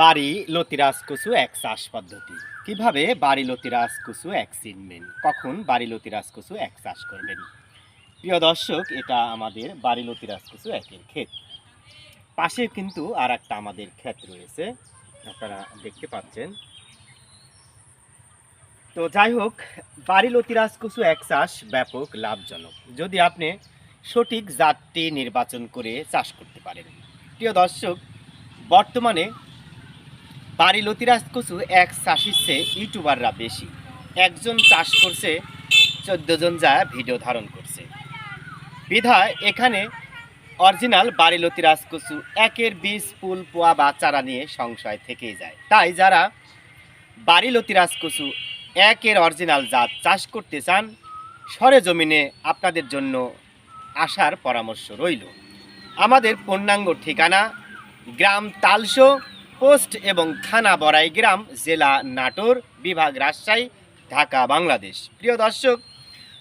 বাড়ি লতিরাজ কুসু এক চাষ পদ্ধতি। কীভাবে বাড়ি লতিরাজ কুসু এক চিনবেন কখন বাড়ি লতিরাজ কুসু এক চাষ করবেন? প্রিয় দর্শক, এটা আমাদের বাড়ি লতিরাজ কুসু একের ক্ষেত। পাশে কিন্তু আর একটা আমাদের ক্ষেত রয়েছে। আপনারা দেখতে পাচ্ছেন। তো যাই হোক, বাড়ি লতিরাজ কুসু এক চাষ ব্যাপক লাভজনক। যদি আপনি সঠিক জাতটি নির্বাচন করে চাষ করতে পারেন। প্রিয় দর্শক, বর্তমানে বাড়ি লতিরাজ কচু এক চাষির চেয়ে ইউটিউবাররা বেশি। একজন চাষ করছে জন যা ভিডিও ধারণ করছে। বিধায় এখানে অরিজিনাল বাড়ি লতিরাজ কচু একের বীজ, ফুল, পোয়া বা চারা নিয়ে সংশয় থেকেই যায়। তাই যারা বাড়ি লতিরাজ কচু একের অরিজিনাল জাত চাষ করতে চান, সরে জমিনে আপনাদের জন্য আসার পরামর্শ রইল। আমাদের পূর্ণাঙ্গ ঠিকানা গ্রাম তালসো পোস্ট এবং থানা বড়াই গ্রাম, জেলা নাটোর, বিভাগ রাজশাহী, ঢাকা, বাংলাদেশ। প্রিয় দর্শক,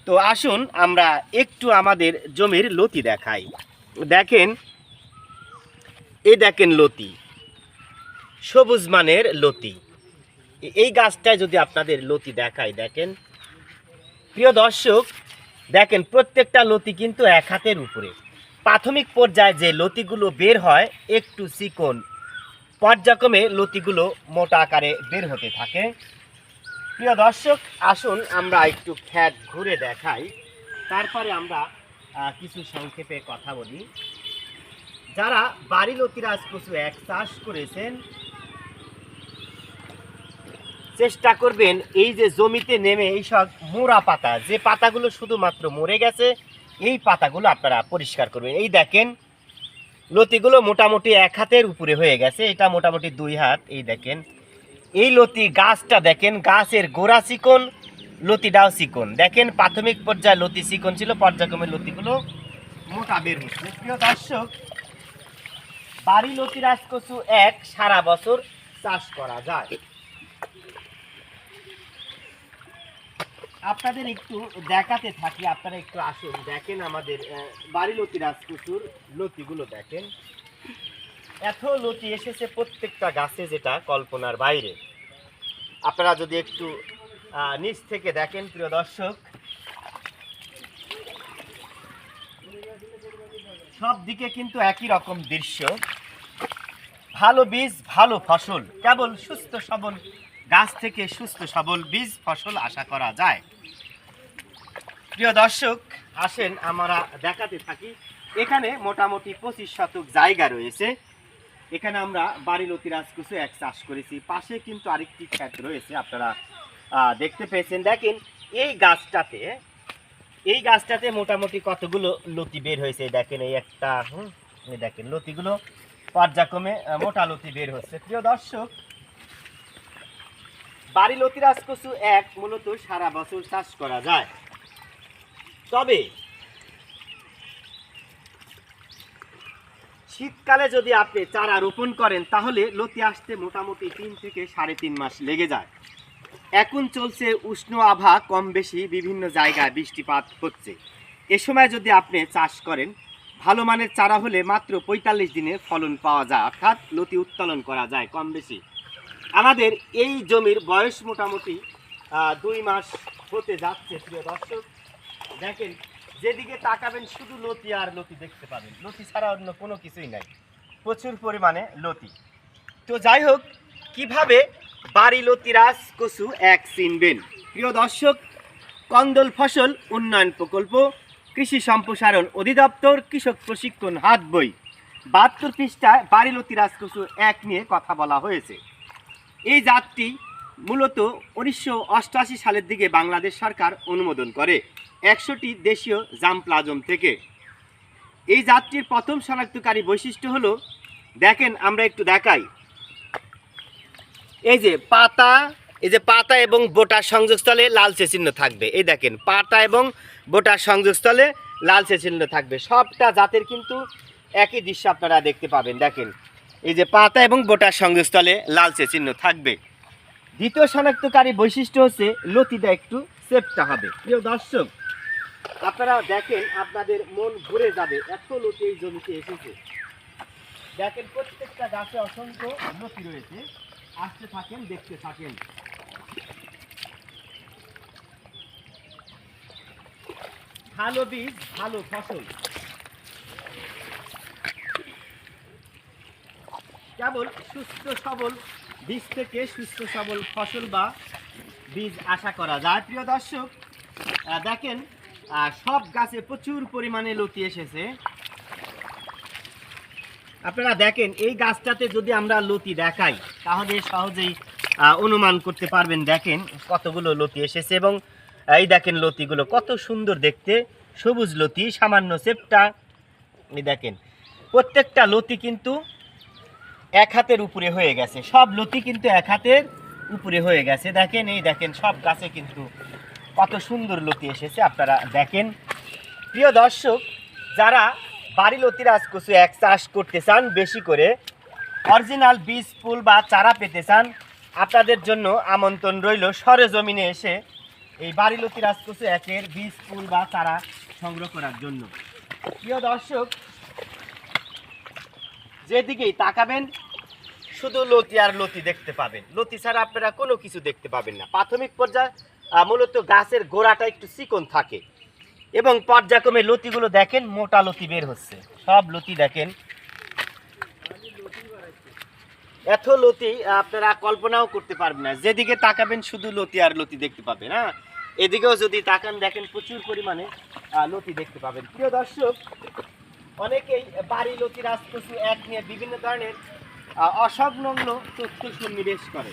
তো আসুন আমরা একটু আমাদের জমির লতি দেখাই। দেখেন, এই দেখেন লতি, সবুজ মানের লতি। এই গাছটায় যদি আপনাদের লতি দেখাই, দেখেন। প্রিয় দর্শক, দেখেন, প্রত্যেকটা লতি কিন্তু এক হাতের উপরে। প্রাথমিক পর্যায়ে যে লতিগুলো বের হয়, একটু চিকন পর্যায়ক্রমে লতিগুলো মোটা আকারে বের হতে থাকে। প্রিয় দর্শক, আসুন আমরা একটু খ্যাত ঘুরে দেখাই। তারপরে আমরা কিছু সংক্ষেপে কথা বলি। যারা বাড়ি লতিরাজ কচু এক চাষ করেছেন, চেষ্টা করবেন এই যে জমিতে নেমে এই সব মোড়া পাতা, যে পাতাগুলো শুধুমাত্র মরে গেছে, এই পাতাগুলো আপনারা পরিষ্কার করবেন। এই দেখেন লতিগুলো মোটামুটি এক হাতের উপরে হয়ে গেছে, এটা মোটামুটি দুই হাত, এই দেখেন। এই লতি গাছটা দেখেন, গাছের গোড়া চিকন, লতিটাও চিকন। দেখেন, প্রাথমিক পর্যায়ে লতি চিকন ছিল, পর্যায়ক্রমে লতিগুলো মোটা বের হচ্ছে। প্রিয় দর্শক, বাড়ি লতি রাজকচু এক সারা বছর চাষ করা যায়। আপনাদের একটু দেখাতে থাকি, আপনারা একটু আসুন, দেখেন আমাদের বাড়ি লতি রাজকুচুর লতিগুলো দেখেন। এত লতি এসেছে প্রত্যেকটা গাছে যেটা কল্পনার বাইরে। আপনারা যদি একটু নিচ থেকে দেখেন, প্রিয় দর্শক। সব দিকে কিন্তু একই রকম দৃশ্য। ভালো বীজ, ভালো ফসল। কেবল সুস্থ সবল, গাছ থেকে সুস্থ সবল বীজ, ফসল আশা করা যায়। প্রিয় দর্শক আসেন আমরা দেখাতে থাকি। এখানে মোটামুটি পঁচিশ শতক জায়গা রয়েছে। এখানে আমরা বাড়ি লতিরাজ কুচু এক চাষ করেছি। পাশে কিন্তু আরেকটি ক্ষেত রয়েছে আপনারা দেখতে পেয়েছেন। দেখেন এই গাছটাতে এই গাছটাতে মোটামুটি কতগুলো লতি বের হয়েছে? দেখেন এই একটা হুম, দেখেন লতিগুলো পর্যায়ক্রমে আহ, মোটা লতি বের হচ্ছে। প্রিয় দর্শক বাড়ি লতিরাজ কচু এক মূলত সারা বছর চাষ করা যায়। তবে শীতকালে যদি আপনি চারা রোপণ করেন, তাহলে লতি আসতে মোটামুটি তিন থেকে সাড়ে তিন মাস লেগে যায়। এখন চলছে উষ্ণ আভা কম বেশি বিভিন্ন জায়গায় বৃষ্টিপাত হচ্ছে। এ সময় যদি আপনি চাষ করেন, ভালো মানের চারা হলে মাত্র পঁয়তাল্লিশ দিনে ফলন পাওয়া যায়, অর্থাৎ লতি উত্তোলন করা যায় কম বেশি। আমাদের এই জমির বয়স মোটামুটি দুই মাস হতে যাচ্ছে, প্রিয় দর্শক। দেখেন, যেদিকে তাকাবেন শুধু লতি আর লতি দেখতে পাবেন। লতি ছাড়া অন্য কোনো কিছুই নাই। প্রচুর পরিমাণে লতি। তো যাই হোক, কীভাবে বাড়ি লতিরাজ কচু এক চিনবেন? প্রিয় দর্শক, কন্দল ফসল উন্নয়ন প্রকল্প, কৃষি সম্প্রসারণ অধিদপ্তর, কৃষক প্রশিক্ষণ হাত বই। বাহাত্তর পৃষ্ঠায় বাড়ি লতিরাজ কচু এক নিয়ে কথা বলা হয়েছে। এই জাতটি মূলত উনিশশো অষ্টআশি সালের দিকে বাংলাদেশ সরকার অনুমোদন করে। একশোটি দেশীয় জামপ্লাজম থেকে। এই জাতটির প্রথম শনাক্তকারী বৈশিষ্ট্য হলো, দেখেন আমরা একটু দেখাই। এই যে পাতা, এই যে পাতা এবং বোটার সংযোগস্থলে লালচে চিহ্ন থাকবে। এই দেখেন, পাতা এবং বোটার সংযোগস্থলে লালচে চিহ্ন থাকবে। সবটা জাতের কিন্তু একই দৃশ্য আপনারা দেখতে পাবেন, দেখেন। এই যে পাতা এবং বোটার সংযোগস্থলে লালচে চিহ্ন থাকবে। দ্বিতীয় শনাক্তকারী বৈশিষ্ট্য হচ্ছে, লতিটা একটু সেপটা হবে। প্রিয় দর্শক আপনারা দেখেন আপনাদের মন ঘুরে যাবে। এত লতি এই জমিতে এসেছে। দেখেন প্রত্যেকটা গাছে অসংখ্য লতি রয়েছে। আসতে থাকেন, দেখতে থাকেন। ভালো বীজ, ভালো ফসল। কেবল সুস্থ সবল বীজ থেকে সুস্থ সবল ফসল বা বীজ আশা করা যায়। প্রিয় দর্শক দেখেন সব গাছে প্রচুর পরিমাণে লতি এসেছে। আপনারা দেখেন, এই গাছটাতে যদি আমরা লতি দেখাই, তাহলে সহজেই অনুমান করতে পারবেন, দেখেন কতগুলো লতি এসেছে এবং এই দেখেন লতিগুলো কত সুন্দর দেখতে, সবুজ লতি, সামান্য চেপটা এই দেখেন। প্রত্যেকটা লতি কিন্তু এক হাতের উপরে হয়ে গেছে। সব লতি কিন্তু এক হাতের উপরে হয়ে গেছে। দেখেন, এই দেখেন, সব গাছে কিন্তু কত সুন্দর লতি এসেছে, আপনারা দেখেন। প্রিয় দর্শক, যারা বাড়ি লতি রাজকচু এক চাষ করতে চান বেশি করে, অরিজিনাল বীজ, ফুল বা চারা পেতে চান, আপনাদের জন্য আমন্ত্রণ রইল সরেজমিনে এসে এই বাড়ি লতি রাজকচু একের বীজ, ফুল বা চারা সংগ্রহ করার জন্য। প্রিয় দর্শক, যেদিকেই তাকাবেন, শুধু লতি আর লতি দেখতে পাবেন। লতি ছাড়া আপনারা কোনো কিছু দেখতে পাবেন না। প্রাথমিক পর্যায়ে মূলত গাছের গোড়াটা একটু চিকন থাকে। এবং পর্যায়ক্রমে লতিগুলো দেখেন, মোটা লতি বের হচ্ছে। সব লতি দেখেন। এত লতি আপনারা কল্পনাও করতে পারবেন না। যেদিকে তাকাবেন, শুধু লতি আর লতি দেখতে পাবেন হ্যাঁ? এদিকেও যদি তাকান, দেখেন প্রচুর পরিমাণে লতি দেখতে পাবেন। প্রিয় দর্শক, অনেকেই বাড়ি লতি রাজকসু এক নিয়ে বিভিন্ন ধরনের অসংলগ্ন তথ্য সন্নিবেশ করে।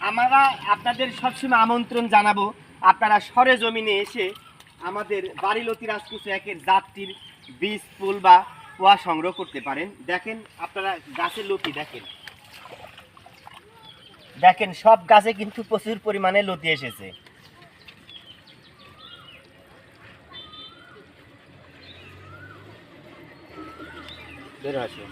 আমরা আপনাদের সবসময় আমন্ত্রণ জানাব, আপনারা সরে জমিনে এসে আমাদের বাড়ি লতি রাজকুচু একের জাতটির বীজ, ফুল বা পোয়া সংগ্রহ করতে পারেন। দেখেন, আপনারা গাছের লতি দেখেন। দেখেন, সব গাছে কিন্তু প্রচুর পরিমাণে লতি এসেছে। বের আসো